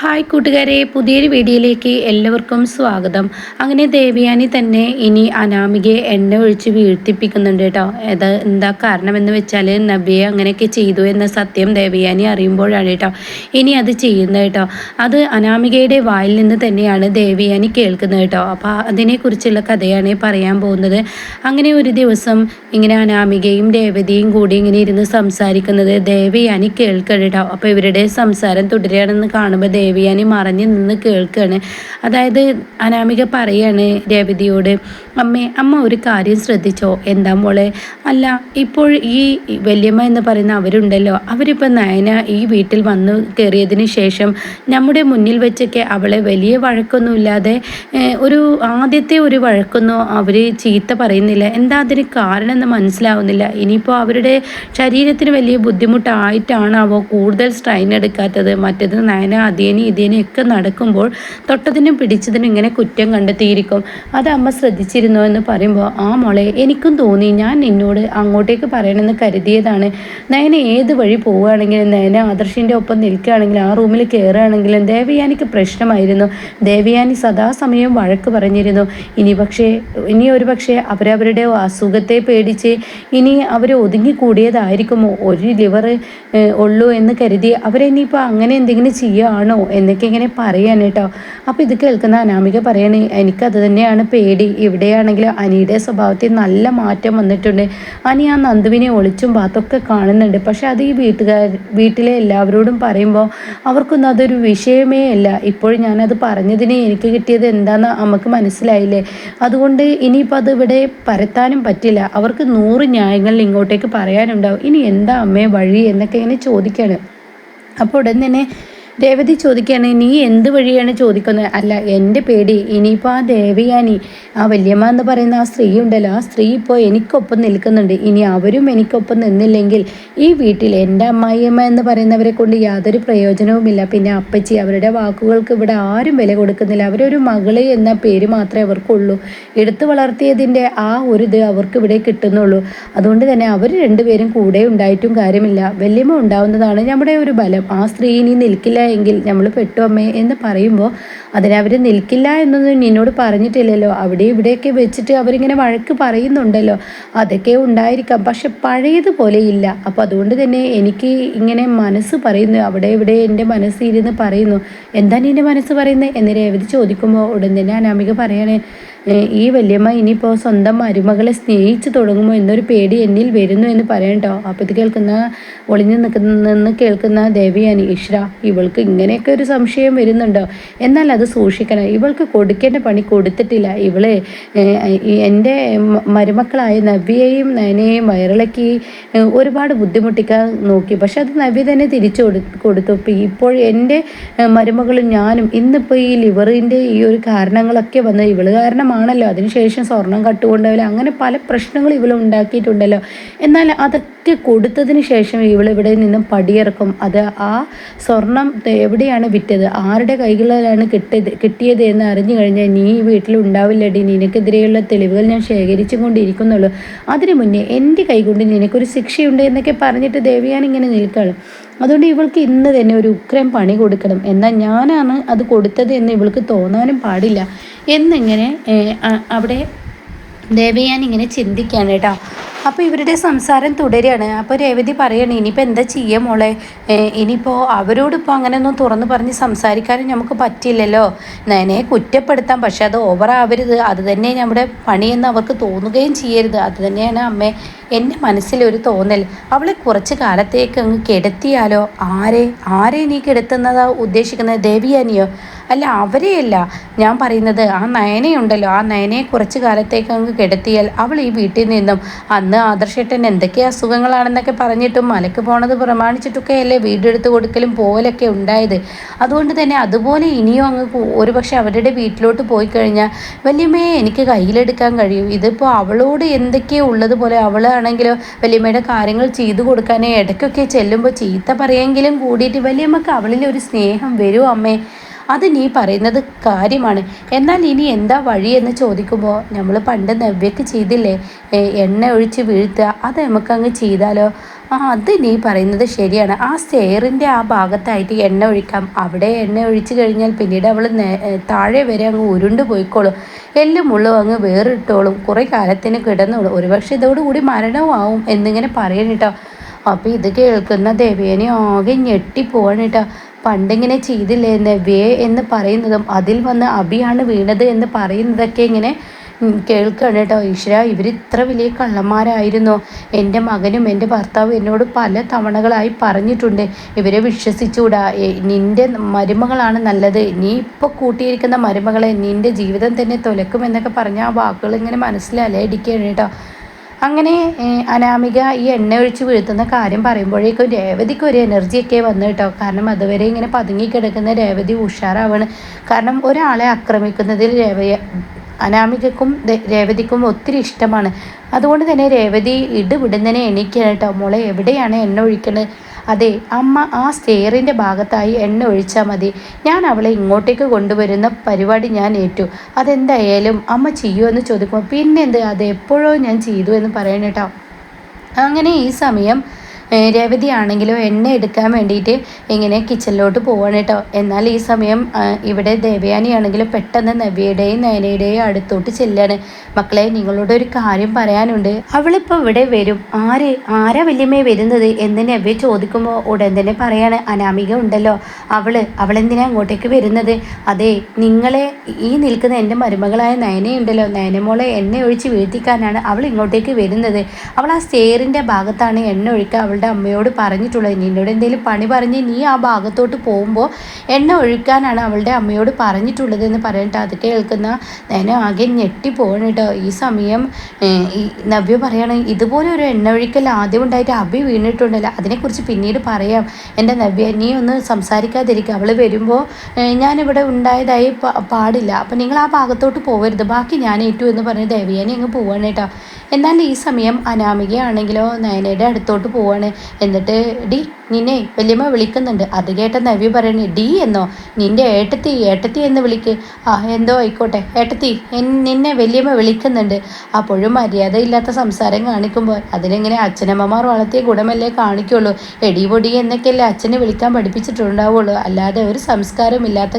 Hi കൂട്ടുകാരെ പുതിയൊരു വീഡിയോയിലേക്ക് എല്ലാവർക്കും സ്വാഗതം. അങ്ങനെ ദേവിയാനി തന്നെ ഇനി അനാമികയെ എണ്ണ ഒഴിച്ച് വീഴ്ത്തിപ്പിക്കുന്നുണ്ട് കേട്ടോ. അത് എന്താ കാരണമെന്ന് വെച്ചാൽ നബിയെ അങ്ങനെയൊക്കെ ചെയ്തു എന്ന സത്യം ദേവിയാനി അറിയുമ്പോഴാണ് കേട്ടോ ഇനി അത് ചെയ്യുന്നത് കേട്ടോ. അത് അനാമികയുടെ വായിൽ നിന്ന് തന്നെയാണ് ദേവിയാനി കേൾക്കുന്നത് കേട്ടോ. അപ്പോൾ അതിനെക്കുറിച്ചുള്ള കഥയാണ് പറയാൻ പോകുന്നത്. അങ്ങനെ ഒരു ദിവസം ഇങ്ങനെ അനാമികയും ദേവതയും കൂടി ഇങ്ങനെ ഇരുന്ന് സംസാരിക്കുന്നത് ദേവിയാനി കേൾക്കണം കേട്ടോ. അപ്പോൾ ഇവരുടെ സംസാരം തുടരുകയാണെന്ന് കാണുമ്പോൾ ദേവിയാനി മറഞ്ഞു നിന്ന് കേൾക്കുകയാണ് അതായത് അനാമിക പറയാണ് രേവതിയോട് അമ്മേ അമ്മ ഒരു കാര്യം ശ്രദ്ധിച്ചോ? എന്താ മോളെ? അല്ല ഇപ്പോൾ ഈ വല്യമ്മ എന്ന് പറയുന്ന അവരുണ്ടല്ലോ. അവരിപ്പോൾ നയന ഈ വീട്ടിൽ വന്നു കയറിയതിന് ശേഷം നമ്മുടെ മുന്നിൽ വെച്ചൊക്കെ അവളെ വലിയ വഴക്കൊന്നുമില്ലാതെ ഒരു ആദ്യത്തെ ഒരു വഴക്കൊന്നും അവർ ചീത്ത പറയുന്നില്ല. എന്താ അതിന് കാരണം എന്ന് മനസ്സിലാവുന്നില്ല. ഇനിയിപ്പോൾ അവരുടെ ശരീരത്തിന് വലിയ ബുദ്ധിമുട്ടായിട്ടാണ് ബുദ്ധിമുട്ടായിട്ടാണാവോ കൂടുതൽ സ്ട്രെയിൻ എടുക്കാത്തത്? മറ്റത് നയന അധികം ഇതേനി ഇതിനെയൊക്കെ നടക്കുമ്പോൾ തൊട്ടതിനും പിടിച്ചതിനും ഇങ്ങനെ കുറ്റം കണ്ടെത്തിയിരിക്കും. അത് അമ്മ ശ്രദ്ധിച്ചിരുന്നോ എന്ന് പറയുമ്പോൾ ആ മോളെ എനിക്കും തോന്നി. ഞാൻ നിന്നോട് അങ്ങോട്ടേക്ക് പറയണമെന്ന് കരുതിയതാണ്. നയന ഏത് വഴി പോവുകയാണെങ്കിലും നയന ആദർശിന്റെ ഒപ്പം നിൽക്കുകയാണെങ്കിലും ആ റൂമിൽ കയറുകയാണെങ്കിലും ദേവയാനിക്ക് പ്രശ്നമായിരുന്നു. ദേവയാനി സദാസമയം വഴക്ക് പറഞ്ഞിരുന്നു. ഇനി പക്ഷേ ഇനി ഒരു പക്ഷേ അവരവരുടെ അസുഖത്തെ പേടിച്ച് ഇനി അവർ ഒതുങ്ങിക്കൂടിയതായിരിക്കുമോ? ഒരു ലിവർ ഉള്ളൂ എന്ന് കരുതി അവരെ ഇനിയിപ്പോൾ അങ്ങനെ എന്തെങ്കിലും ചെയ്യുകയാണോ എന്നൊക്കെ ഇങ്ങനെ പറയാണ് കേട്ടോ. അപ്പോൾ ഇത് കേൾക്കുന്ന അനാമിക പറയണേ എനിക്കത് തന്നെയാണ് പേടി. ഇവിടെയാണെങ്കിൽ അനിയുടെ സ്വഭാവത്തിൽ നല്ല മാറ്റം വന്നിട്ടുണ്ട്. അനി ആ നന്ദുവിനെ ഒളിച്ചും പാത്തൊക്കെ കാണുന്നുണ്ട്. പക്ഷേ അത് ഈ വീട്ടുകാർ വീട്ടിലെ എല്ലാവരോടും പറയുമ്പോൾ അവർക്കൊന്നും അതൊരു വിഷയമേ അല്ല. ഇപ്പോൾ ഞാനത് പറഞ്ഞതിന് എനിക്ക് കിട്ടിയത് എന്താണെന്ന് നമുക്ക് മനസ്സിലായില്ലേ? അതുകൊണ്ട് ഇനിയിപ്പോൾ അത് ഇവിടെ പരത്താനും പറ്റില്ല. അവർക്ക് നൂറ് ന്യായങ്ങൾ ഇങ്ങോട്ടേക്ക് പറയാനുണ്ടാവും. ഇനി എന്താ അമ്മേ വഴി? എന്നൊക്കെ ഇങ്ങനെ ചോദിക്കുകയാണ് അപ്പോൾ ഉടൻ തന്നെ രേവതി ചോദിക്കുകയാണ് നീ എന്ത് വഴിയാണ് ചോദിക്കുന്നത്? അല്ല എന്റെ പേടി. ഇനിയിപ്പോൾ ആ ദേവയാനി ആ വല്യമ്മ എന്ന് പറയുന്ന ആ സ്ത്രീ ഉണ്ടല്ലോ. ആ സ്ത്രീ ഇപ്പോൾ എനിക്കൊപ്പം നിൽക്കുന്നുണ്ട്. ഇനി അവരും എനിക്കൊപ്പം നിന്നില്ലെങ്കിൽ ഈ വീട്ടിൽ എന്റെ അമ്മായിയമ്മ എന്ന് പറയുന്നവരെ കൊണ്ട് യാതൊരു പ്രയോജനവുമില്ല. പിന്നെ അപ്പച്ചി അവരുടെ വാക്കുകൾക്ക് ഇവിടെ ആരും വില കൊടുക്കുന്നില്ല. അവരൊരു മകൾ എന്ന പേര് മാത്രമേ അവർക്കുള്ളൂ. എടുത്തു വളർത്തിയതിന്റെ ആ ഒരു ഇത് അവർക്ക് ഇവിടെ കിട്ടുന്നുള്ളൂ. അതുകൊണ്ട് തന്നെ അവർ രണ്ടുപേരും കൂടെ ഉണ്ടായിട്ടും കാര്യമില്ല. വല്യമ്മ ഉണ്ടാവുന്നതാണ് നമ്മുടെ ഒരു ബലം. ആ സ്ത്രീ ഇനി നിൽക്കില്ല എങ്കിൽ നമ്മൾ പെട്ടു അമ്മേ എന്ന് പറയുമ്പോൾ അതിനവർ നിൽക്കില്ല എന്നൊന്നും നിന്നോട് പറഞ്ഞിട്ടില്ലല്ലോ. അവിടെ ഇവിടെയൊക്കെ വെച്ചിട്ട് അവരിങ്ങനെ വഴക്ക് പറയുന്നുണ്ടല്ലോ. അതൊക്കെ ഉണ്ടായിരിക്കാം. പക്ഷെ പഴയതുപോലെ ഇല്ല. അപ്പോൾ അതുകൊണ്ട് തന്നെ എനിക്ക് ഇങ്ങനെ മനസ്സ് പറയുന്നു. അവിടെ ഇവിടെ എന്റെ മനസ്സ് ഇരുന്ന് പറയുന്നു. എന്താണ് എന്റെ മനസ്സ് പറയുന്നത് എന്ന് രേവതി ചോദിക്കുമ്പോൾ ഉടൻ തന്നെ അനാമിക പറയണേ ഈ വല്യമ്മ ഇനിയിപ്പോൾ സ്വന്തം മരുമകളെ സ്നേഹിച്ചു തുടങ്ങുമോ എന്നൊരു പേടി എന്നിൽ വരുന്നു എന്ന് പറയണ്ടോ അപ്പോൾ ഇത് കേൾക്കുന്ന ഒളിഞ്ഞു നിൽക്കുന്ന കേൾക്കുന്ന ദേവിയാണ് ഈശ്വര ഇവൾക്ക് ഇങ്ങനെയൊക്കെ ഒരു സംശയം വരുന്നുണ്ടോ? എന്നാൽ അത് സൂക്ഷിക്കണം. ഇവൾക്ക് കൊടുക്കേണ്ട പണി കൊടുത്തിട്ടില്ല. ഇവൾ എന്റെ മരുമക്കളായ നവ്യയെയും നയനയെയും വയറിളക്കി ഒരുപാട് ബുദ്ധിമുട്ടിക്കാൻ നോക്കി. പക്ഷെ അത് നവ്യ തന്നെ തിരിച്ചു കൊടു കൊടുത്തു. ഇപ്പോൾ എന്റെ മരുമകളും ഞാനും ഇന്നിപ്പോൾ ഈ ലിവറിന്റെ ഈ ഒരു കാരണങ്ങളൊക്കെ വന്ന് ഇവൾ കാരണമാണ് ആണല്ലോ. അതിനുശേഷം സ്വർണം കട്ടുകൊണ്ടവല്ലോ അങ്ങനെ പല പ്രശ്നങ്ങളും ഇവൾ ഉണ്ടാക്കിയിട്ടുണ്ടല്ലോ. എന്നാൽ അതൊക്കെ കൊടുത്തതിന് ശേഷം ഇവൾ ഇവിടെ നിന്നും പടിയിറക്കും. അത് ആ സ്വർണം എവിടെയാണ് വിറ്റത്? ആരുടെ കൈകളിലാണ് കിട്ടിയത് കിട്ടിയത് എന്ന് അറിഞ്ഞു കഴിഞ്ഞാൽ നീ ഈ വീട്ടിൽ ഉണ്ടാവില്ലടി. നിനക്കെതിരെയുള്ള തെളിവുകൾ ഞാൻ ശേഖരിച്ചു കൊണ്ടിരിക്കുന്നുള്ളൂ. അതിനു മുന്നേ എന്റെ കൈകൊണ്ട് നിനക്കൊരു ശിക്ഷയുണ്ട് എന്നൊക്കെ പറഞ്ഞിട്ട് ദേവിയാൻ ഇങ്ങനെ നിൽക്കണം അതുകൊണ്ട് ഇവൾക്ക് ഇന്ന് തന്നെ ഒരു ഉക്രൈൻ പണി കൊടുക്കണം. എന്നാൽ ഞാനാണ് അത് കൊടുത്തത് എന്ന് ഇവൾക്ക് തോന്നാനും പാടില്ല. എന്നിങ്ങനെ അവിടെ ദേവയാൻ ഇങ്ങനെ ചിന്തിക്കുകയാണ് കേട്ടോ. അപ്പോൾ ഇവരുടെ സംസാരം തുടരുകയാണ്. അപ്പോൾ രേവതി പറയാണ് ഇനിയിപ്പോൾ എന്താ ചെയ്യുക മോളെ? ഇനിയിപ്പോൾ അവരോടിപ്പോൾ അങ്ങനെയൊന്നും തുറന്ന് പറഞ്ഞ് സംസാരിക്കാനും നമുക്ക് പറ്റില്ലല്ലോ. നയനെ കുറ്റപ്പെടുത്താം. പക്ഷെ അത് ഓവറാവരുത് അത് തന്നെ നമ്മുടെ പണിയെന്ന് അവർക്ക് തോന്നുകയും ചെയ്യരുത്. അത് തന്നെയാണ് അമ്മേ എന്റെ മനസ്സിലൊരു തോന്നൽ. അവളെ കുറച്ച് കാലത്തേക്ക് അങ്ങ് കിടത്തിയാലോ? ആരെ? ആരെ നീ കിടത്തുന്നതാ ഉദ്ദേശിക്കുന്നത്? ദേവിയാനിയോ അല്ല അവരെയല്ല. ഞാൻ പറയുന്നത് ആ നയനയുണ്ടല്ലോ. ആ നയനയെ കുറച്ച് കാലത്തേക്ക് അങ്ങ് കിടത്തിയാൽ അവൾ ഈ വീട്ടിൽ നിന്നും അന്ന് ആദർശേട്ടൻ എന്തൊക്കെ അസുഖങ്ങളാണെന്നൊക്കെ പറഞ്ഞിട്ടും മലക്ക് പോണത് പ്രമാണിച്ചിട്ടൊക്കെ അല്ലേ വീടെടുത്ത് കൊടുക്കലും പോലൊക്കെ ഉണ്ടായത്. അതുകൊണ്ട് തന്നെ അതുപോലെ ഇനിയും അങ്ങ് ഒരുപക്ഷെ അവരുടെ വീട്ടിലോട്ട് പോയി കഴിഞ്ഞാൽ വല്യമ്മയെ എനിക്ക് കയ്യിലെടുക്കാൻ കഴിയും. ഇതിപ്പോൾ അവളോട് എന്തൊക്കെയോ ഉള്ളതുപോലെ അവളാണെങ്കിലോ വലിയമ്മയുടെ കാര്യങ്ങൾ ചെയ്തു കൊടുക്കാനേ ഇടയ്ക്കൊക്കെ ചെല്ലുമ്പോൾ ചീത്ത പറയെങ്കിലും കൂടിയിട്ട് വലിയമ്മക്ക് അവളിൽ ഒരു സ്നേഹം വരും അമ്മേ. അത് നീ പറയുന്നത് കാര്യമാണ്. എന്നാൽ ഇനി എന്താ വഴി എന്ന് ചോദിക്കുമ്പോൾ നമ്മൾ പണ്ട് നവ്യക്ക് ചെയ്തില്ലേ എണ്ണ ഒഴിച്ച് വീഴ്ത്തുക അത് നമുക്കങ്ങ് ചെയ്താലോ? ആ അത് നീ പറയുന്നത് ശരിയാണ്. ആ സ്റ്റെയറിന്റെ ആ ഭാഗത്തായിട്ട് എണ്ണ ഒഴിക്കാം. അവിടെ എണ്ണ ഒഴിച്ചു കഴിഞ്ഞാൽ പിന്നീട് അവൾ താഴെ വരെ അങ്ങ് ഉരുണ്ട് പോയിക്കോളും. എല്ലും മുള്ളും അങ്ങ് വേറിട്ടോളും. കുറേ കാലത്തിന് കിടന്നോളും. ഒരുപക്ഷെ ഇതോടുകൂടി മരണവും ആവും എന്നിങ്ങനെ പറയണിട്ടോ അപ്പോൾ ഇത് കേൾക്കുന്ന ദേവേനെ ആകെ ഞെട്ടിപ്പോവാണ് കേട്ടോ. പണ്ടിങ്ങനെ ചെയ്തില്ലേ എന്ന് വേ എന്ന് പറയുന്നതും അതിൽ വന്ന് അഭിയാണ് വീണത് എന്ന് പറയുന്നതൊക്കെ ഇങ്ങനെ കേൾക്കുകയാണ് കേട്ടോ ഈശ്വര ഇവർ ഇത്ര വലിയ കള്ളന്മാരായിരുന്നു. എന്റെ മകനും എന്റെ ഭർത്താവും എന്നോട് പല തവണകളായി പറഞ്ഞിട്ടുണ്ട്. ഇവരെ വിശ്വസിച്ചുകൂടാ. നിന്റെ മരുമകളാണ് നല്ലത്. നീ ഇപ്പോൾ കൂട്ടിയിരിക്കുന്ന മരുമകളെ നിന്റെ ജീവിതം തന്നെ തുലക്കുമെന്നൊക്കെ പറഞ്ഞ ആ വാക്കുകൾ ഇങ്ങനെ മനസ്സിലല്ലേ ഇടിക്കുകയാണ് കേട്ടോ അങ്ങനെ അനാമിക ഈ എണ്ണ ഒഴിച്ച് വീഴ്ത്തുന്ന കാര്യം പറയുമ്പോഴേക്കും രേവതിക്ക് ഒരു എനർജിയൊക്കെ വന്നു കേട്ടോ കാരണം അതുവരെ ഇങ്ങനെ പതുങ്ങി പതുങ്ങിക്കിടക്കുന്ന രേവതി ഉഷാറാവാണ്. കാരണം ഒരാളെ ആക്രമിക്കുന്നതിൽ രേവ അനാമികക്കും രേവതിക്കും ഒത്തിരി ഇഷ്ടമാണ്. അതുകൊണ്ട് തന്നെ രേവതി ഇടുവിടുന്നതിനെ എണീക്കാണ് കേട്ടോ. മോളെ എവിടെയാണ് എണ്ണ ഒഴിക്കുന്നത് അതെ അമ്മ ആ സ്റ്റെയറിന്റെ ഭാഗത്തായി എണ്ണ ഒഴിച്ചാൽ മതി. ഞാൻ അവളെ ഇങ്ങോട്ടേക്ക് കൊണ്ടുവരുന്ന പരിപാടി ഞാൻ ഏറ്റു. അതെന്തായാലും അമ്മ ചെയ്യുമെന്ന് ചോദിക്കുമ്പോൾ പിന്നെന്ത്? അതെപ്പോഴോ ഞാൻ ചെയ്തു എന്ന് പറയണേട്ടോ അങ്ങനെ ഈ സമയം രേവതി ആണെങ്കിലോ എണ്ണ എടുക്കാൻ വേണ്ടിയിട്ട് ഇങ്ങനെ കിച്ചണിലോട്ട് പോവാണ് കേട്ടോ. എന്നാൽ ഈ സമയം ഇവിടെ ദേവയാനി ആണെങ്കിലും പെട്ടെന്ന് നവ്യയുടെയും നയനയുടെയും അടുത്തോട്ട് ചെല്ലാണ്. മക്കളെ നിങ്ങളോട് ഒരു കാര്യം പറയാനുണ്ട്. അവളിപ്പോൾ ഇവിടെ വരും. ആര് ആരാ വല്യമ്മയെ വരുന്നത് എന്ന് നവ്യ ചോദിക്കുമ്പോൾ ഉടൻ തന്നെ പറയാണ്. അനാമിക ഉണ്ടല്ലോ. അവൾ അവളെന്തിനാ അങ്ങോട്ടേക്ക് വരുന്നത്? അതെ നിങ്ങളെ ഈ നിൽക്കുന്ന എന്റെ മരുമകളായ നയനയുണ്ടല്ലോ നയനമോളെ എണ്ണ ഒഴിച്ച് വീഴ്ത്തിക്കാനാണ് അവൾ ഇങ്ങോട്ടേക്ക് വരുന്നത്. അവൾ ആ സ്റ്റേറിന്റെ ഭാഗത്താണ് എണ്ണ ഒഴിക്കുക അവൾ അവളുടെ അമ്മയോട് പറഞ്ഞിട്ടുള്ളത്. നിന്നോട് എന്തെങ്കിലും പണി പറഞ്ഞ് നീ ആ ഭാഗത്തോട്ട് പോകുമ്പോൾ എണ്ണ ഒഴുക്കാനാണ് അവളുടെ അമ്മയോട് പറഞ്ഞിട്ടുള്ളത് എന്ന് പറഞ്ഞിട്ട് അത് കേൾക്കുന്ന ഞാൻ ആകെ ഞെട്ടി പോകണം കേട്ടോ. ഈ സമയം ഈ നവ്യ പറയാണ് ഇതുപോലെ ഒരു എണ്ണ ഒഴിക്കൽ ആദ്യം ഉണ്ടായിട്ട് അഭി വീണിട്ടുണ്ടല്ലോ. അതിനെക്കുറിച്ച് പിന്നീട് പറയാം. എന്റെ നവ്യ നീ ഒന്ന് സംസാരിക്കാതിരിക്കുക അവൾ വരുമ്പോൾ ഞാനിവിടെ ഉണ്ടായതായി പാടില്ല. അപ്പം നിങ്ങൾ ആ ഭാഗത്തോട്ട് പോകരുത് ബാക്കി ഞാൻ ഏറ്റു എന്ന് പറഞ്ഞ് ദേവിയാനി അങ്ങ് പോവാണ് കേട്ടോ. എന്നാൽ ഈ സമയം അനാമികയാണെങ്കിലോ നയനയുടെ അടുത്തോട്ട് പോവാണ്. എന്നിട്ട് ഡി നിന്നെ വല്യമ്മ വിളിക്കുന്നുണ്ട്. അത് കേട്ട നവ്യ പറയണേ ഡി എന്നോ? നിന്റെ ഏട്ടത്തി ഏട്ടത്തി എന്ന് വിളിക്ക്. ആ എന്തോ ആയിക്കോട്ടെ. ഏട്ടത്തി നിന്നെ വല്യമ്മ വിളിക്കുന്നുണ്ട്. അപ്പോഴും മര്യാദയില്ലാത്ത സംസാരം കാണിക്കുമ്പോൾ അതിനെങ്ങനെ അച്ഛനമ്മമാർ വളർത്തിയ ഗുണമല്ലേ കാണിക്കുള്ളൂ. എടി പൊടി എന്നൊക്കെയല്ലേ അച്ഛനെ വിളിക്കാൻ പഠിപ്പിച്ചിട്ടുണ്ടാവുള്ളൂ. അല്ലാതെ ഒരു സംസ്കാരമില്ലാത്ത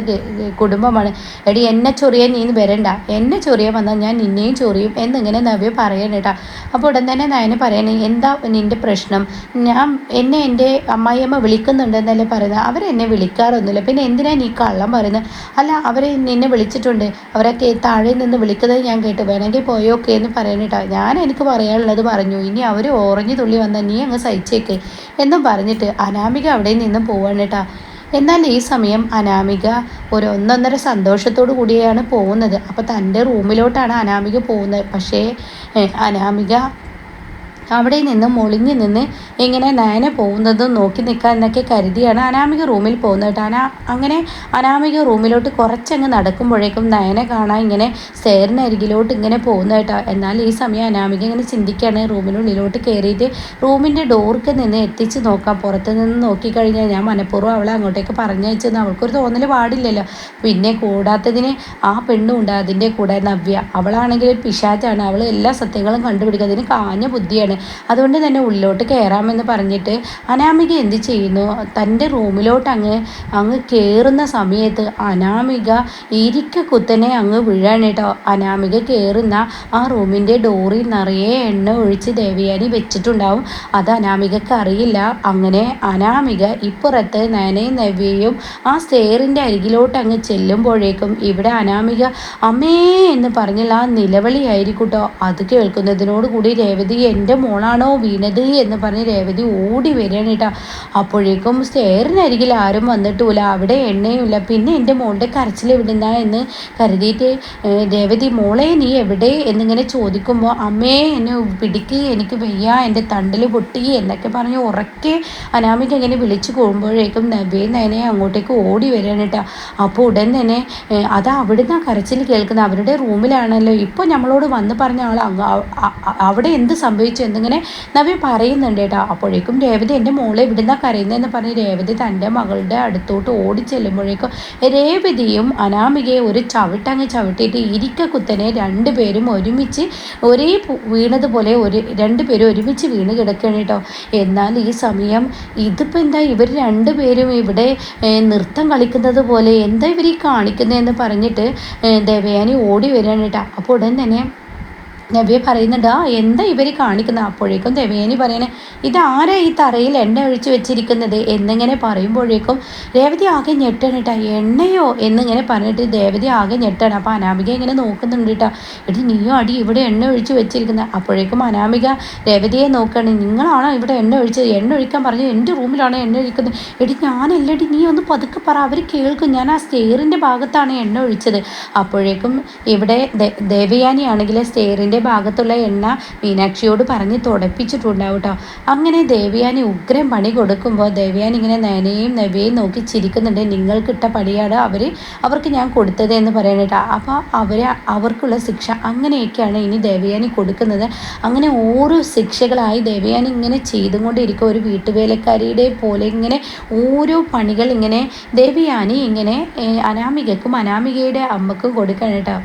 കുടുംബമാണ്. എടി എന്നെ ചൊറിയാൻ നീന്ന് വരണ്ട. എന്നെ ചൊറിയാൻ വന്നാൽ ഞാൻ നിന്നെയും ചൊറിയും എന്നിങ്ങനെ നവ്യ പറയണേട്ടാ അപ്പോൾ ഉടൻ തന്നെ നയന് പറയണേ എന്താ നിന്റെ പ്രശ്നം? ഞാൻ എന്നെ എന്റെ അമ്മായിയമ്മ വിളിക്കുന്നുണ്ടെന്നല്ലേ പറയുന്നത്. അവരെന്നെ വിളിക്കാറൊന്നുമില്ല. പിന്നെ എന്തിനാ നീ കള്ളം പറയുന്നത്? അല്ല അവർ നിന്നെ വിളിച്ചിട്ടുണ്ട്. അവരൊക്കെ താഴെ നിന്ന് വിളിക്കുന്നത് ഞാൻ കേട്ടു. വേണമെങ്കിൽ പോയോക്കെ എന്ന് പറയണേട്ടാ. ഞാൻ എനിക്ക് പറയാനുള്ളത് പറഞ്ഞു. ഇനി അവർ ഓറഞ്ച് തുള്ളി വന്നാൽ നീ അങ്ങ് സഹിച്ചേക്ക് എന്നും പറഞ്ഞിട്ട് അനാമിക അവിടെ നിന്ന് പോവാണേട്ടാ എന്നാൽ ഈ സമയം അനാമിക ഒരു ഒന്നൊന്നര സന്തോഷത്തോടു കൂടിയാണ് പോകുന്നത്. അപ്പോൾ തന്റെ റൂമിലോട്ടാണ് അനാമിക പോകുന്നത്. പക്ഷേ അനാമിക അവിടെ നിന്ന് മുളിഞ്ഞു നിന്ന് എങ്ങനെ നയന പോകുന്നത് നോക്കി നിൽക്കാൻ എന്നൊക്കെ കരുതിയാണ് അനാമിക റൂമിൽ പോകുന്നത് കേട്ടോ. അനാ അങ്ങനെ അനാമിക റൂമിലോട്ട് കുറച്ചങ്ങ് നടക്കുമ്പോഴേക്കും നയനെ കാണാൻ ഇങ്ങനെ സ്റ്റെയറിനരികിലോട്ട് ഇങ്ങനെ പോകുന്നത് കേട്ടോ. എന്നാൽ ഈ സമയം അനാമിക ഇങ്ങനെ ചിന്തിക്കുകയാണ് റൂമിനുള്ളിലോട്ട് കയറിയിട്ട് റൂമിന്റെ ഡോർക്ക് നിന്ന് എത്തിച്ച് നോക്കാം. പുറത്ത് നിന്ന് നോക്കിക്കഴിഞ്ഞാൽ ഞാൻ മനഃപൂർവം അവളെ അങ്ങോട്ടേക്ക് പറഞ്ഞയച്ചെന്ന് അവൾക്കൊരു തോന്നൽ പാടില്ലല്ലോ. പിന്നെ കൂടാത്തതിന് ആ പെണ്ണുണ്ട് അതിന്റെ കൂടെ നവ്യ. അവളാണെങ്കിൽ പിശാച്ചാണ് അവൾ എല്ലാ സത്യങ്ങളും കണ്ടുപിടിക്കുക അതിന് കാഞ്ഞ ബുദ്ധിയാണ്. അതുകൊണ്ട് തന്നെ ഉള്ളിലോട്ട് കയറാമെന്ന് പറഞ്ഞിട്ട് അനാമിക എന്ത് ചെയ്യുന്നു? തന്റെ റൂമിലോട്ട് അങ്ങ് അങ്ങ് കയറുന്ന സമയത്ത് അനാമിക ഇരിക്ക കുത്തനെ അങ്ങ് വീഴാണ് കേട്ടോ. അനാമിക കയറുന്ന ആ റൂമിന്റെ ഡോറിൽ നിറയെ എണ്ണ ഒഴിച്ച് ദേവയാനി വെച്ചിട്ടുണ്ടാവും. അത് അനാമികക്ക് അറിയില്ല. അങ്ങനെ അനാമിക ഇപ്പുറത്ത് നനയും നവ്യയും ആ സ്റ്റെയറിന്റെ അരികിലോട്ട് അങ്ങ് ചെല്ലുമ്പോഴേക്കും ഇവിടെ അനാമിക അമ്മേ എന്ന് പറഞ്ഞുള്ള ആ നിലവിളിയായിരിക്കൂട്ടോ അത് കേൾക്കുന്നതിനോട് കൂടി രേവതി എന്റെ മോളാണോ വീണത് എന്ന് പറഞ്ഞ് രേവതി ഓടി വരികയാണ് കേട്ടോ. അപ്പോഴേക്കും സ്റ്റെയറിനരികിൽ ആരും വന്നിട്ടുമില്ല. അവിടെ എണ്ണയുമില്ല. പിന്നെ എന്റെ മോളുടെ കരച്ചിൽ എവിടുന്ന എന്ന് കരുതിയിട്ട് രേവതി മോളെ നീ എവിടെ? എന്നിങ്ങനെ ചോദിക്കുമ്പോൾ അമ്മേ എന്നെ പിടിക്ക് എനിക്ക് വയ്യ എന്റെ തണ്ടിൽ പൊട്ടി എന്നൊക്കെ പറഞ്ഞ് ഉറക്കെ അനാമിക്ക് ഇങ്ങനെ വിളിച്ചു പോകുമ്പോഴേക്കും നബേ നയനെ അങ്ങോട്ടേക്ക് ഓടി വരികയാണ് കേട്ടോ. അപ്പോൾ ഉടൻ തന്നെ അത് അവിടുന്ന് ആ കരച്ചിൽ കേൾക്കുന്നത്? അവരുടെ റൂമിലാണല്ലോ. ഇപ്പോൾ നമ്മളോട് വന്ന് പറഞ്ഞ ആൾ അവിടെ എന്ത് സംഭവിച്ചു എന്ന് എന്നിങ്ങനെ നവ്യ പറയുന്നുണ്ട് കേട്ടോ അപ്പോഴേക്കും രേവതി എന്റെ മോളെ ഇവിടുന്ന കരയുന്നതെന്ന് പറഞ്ഞ് രേവതി തന്റെ മകളുടെ അടുത്തോട്ട് ഓടി ചെല്ലുമ്പോഴേക്കും രേവതിയും അനാമികയെ ഒരു ചവിട്ടങ്ങ് ചവിട്ടിയിട്ട് ഇരിക്ക കുത്തനെ രണ്ടുപേരും ഒരുമിച്ച് ഒരേ വീണതുപോലെ ഒരു രണ്ടുപേരും ഒരുമിച്ച് വീണ് കിടക്കുകയാണ് കേട്ടോ. എന്നാൽ ഈ സമയം ഇതിപ്പോൾ എന്താ ഇവർ രണ്ടുപേരും ഇവിടെ നൃത്തം കളിക്കുന്നത് പോലെ എന്താ ഇവർ ഈ കാണിക്കുന്നതെന്ന് പറഞ്ഞിട്ട് ദേവയാനി ഓടി വരികയാണ് കേട്ടോ. അപ്പോൾ ഉടൻ തന്നെ നവ്യ പറയുന്നുണ്ട് ആ എന്താ ഇവർ കാണിക്കുന്നത്? അപ്പോഴേക്കും ദേവയാനി പറയണേ ഇതാരാ ഈ തറയിൽ എണ്ണ ഒഴിച്ച് വെച്ചിരിക്കുന്നത്? എന്നിങ്ങനെ പറയുമ്പോഴേക്കും രേവതി ആകെ ഞെട്ടണം കേട്ടോ എണ്ണയോ? എന്നിങ്ങനെ പറഞ്ഞിട്ട് ദേവതി ആകെ ഞെട്ടണം. അപ്പോൾ അനാമിക ഇങ്ങനെ നോക്കുന്നുണ്ട് കേട്ടോ എടി നീയോ അടി ഇവിടെ എണ്ണ ഒഴിച്ച് വെച്ചിരിക്കുന്നത് അപ്പോഴേക്കും അനാമിക രേവതിയെ നോക്കുകയാണ് നിങ്ങളാണോ ഇവിടെ എണ്ണ ഒഴിച്ചത്? എണ്ണ ഒഴിക്കാൻ പറഞ്ഞു എന്റെ റൂമിലാണോ എണ്ണ ഒഴിക്കുന്നത്? എടി ഞാനല്ലടി നീ ഒന്ന് പതുക്കെ പറ അവർ കേൾക്കും. ഞാൻ ആ സ്റ്റെയറിന്റെ ഭാഗത്താണ് എണ്ണ ഒഴിച്ചത്. അപ്പോഴേക്കും ഇവിടെ ദേവയാനി ആണെങ്കിൽ സ്റ്റെയറിന്റെ ഭാഗത്തുള്ള എണ്ണ മീനാക്ഷിയോട് പറഞ്ഞ് തുടപ്പിച്ചിട്ടുണ്ടാവും കേട്ടോ അങ്ങനെ ദേവയാനി ഉഗ്രം പണി കൊടുക്കുമ്പോൾ ദേവയാനി ഇങ്ങനെ നനയും നവയും നോക്കി ചിരിക്കുന്നുണ്ട്. നിങ്ങൾക്കിട്ട പണിയാണ് അവർ അവർക്ക് ഞാൻ കൊടുത്തത് എന്ന് പറയണം കേട്ടോ. അപ്പോൾ അവരെ അവർക്കുള്ള ശിക്ഷ അങ്ങനെയൊക്കെയാണ് ഇനി ദേവയാനി കൊടുക്കുന്നത്. അങ്ങനെ ഓരോ ശിക്ഷകളായി ദേവയാനി ഇങ്ങനെ ചെയ്തുകൊണ്ടിരിക്കുക ഒരു വീട്ടുവേലക്കാരിയുടെ പോലെ ഇങ്ങനെ ഓരോ പണികൾ ഇങ്ങനെ ദേവയാനി ഇങ്ങനെ അനാമികക്കും അനാമികയുടെ അമ്മക്കും കൊടുക്കണം കേട്ടോ.